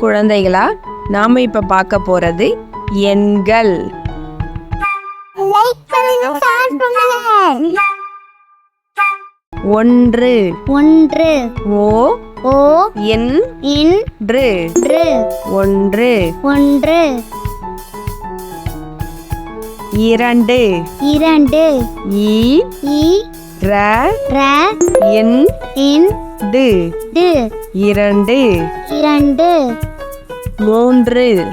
குழந்தைகளா நாம இப்ப பார்க்க போறது எண்கள். ஒன்று. ஒன்று. ஓ. ஓ. என். இன்று ஒன்று. ஒன்று. இரண்டு. இரண்டு. ஈ. இ ர. ர. என். இன். டு டு இரண்டு. இரண்டு. மூன்று.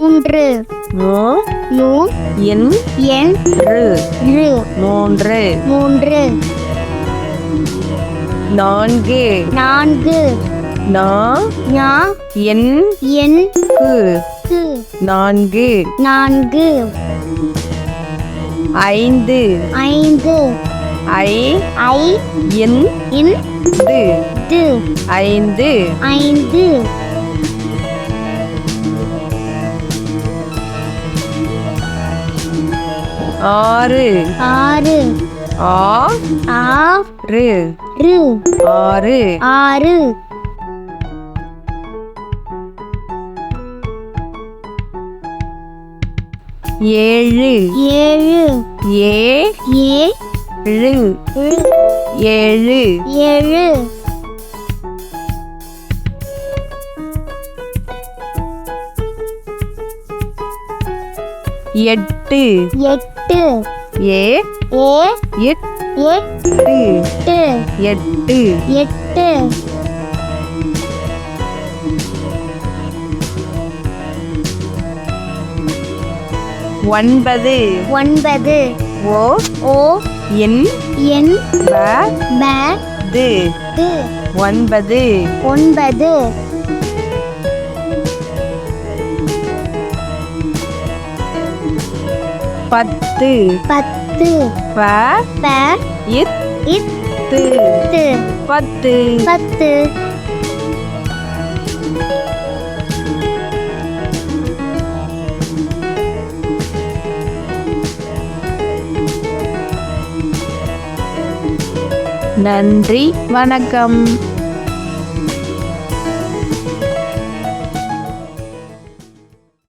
மூன்று. மோ மூ என் என் ரு ரு மூன்று. மூன்று. நான்கு. நான்கு. நா ஞா என் என் கு. கு. நான்கு. நான்கு. ஐந்து. ஐந்து. ஐ ஐ என் இன் டு ஐந்து. ஐந்து. ஆறு. ஆறு. ஆ. ஆ. ரு. ரு. ஆறு. ஆறு. ஏழு. ஏழு. ஏ. ஏ. ழு. ழு, ஏழு. ஏழு. எட்டு. எட்டு. ஏ. ஏ. எட்டு. எட்டு. எட்டு. எட்டு ஒன்பது. ஒன்பது. ஓ. ஓ. என். என். ப. ப. ஒன்பது. ஒன்பது. பத்து. பத்து. ப ப இத்து. இத்து பத்து. பத்து. நன்றி. வணக்கம்.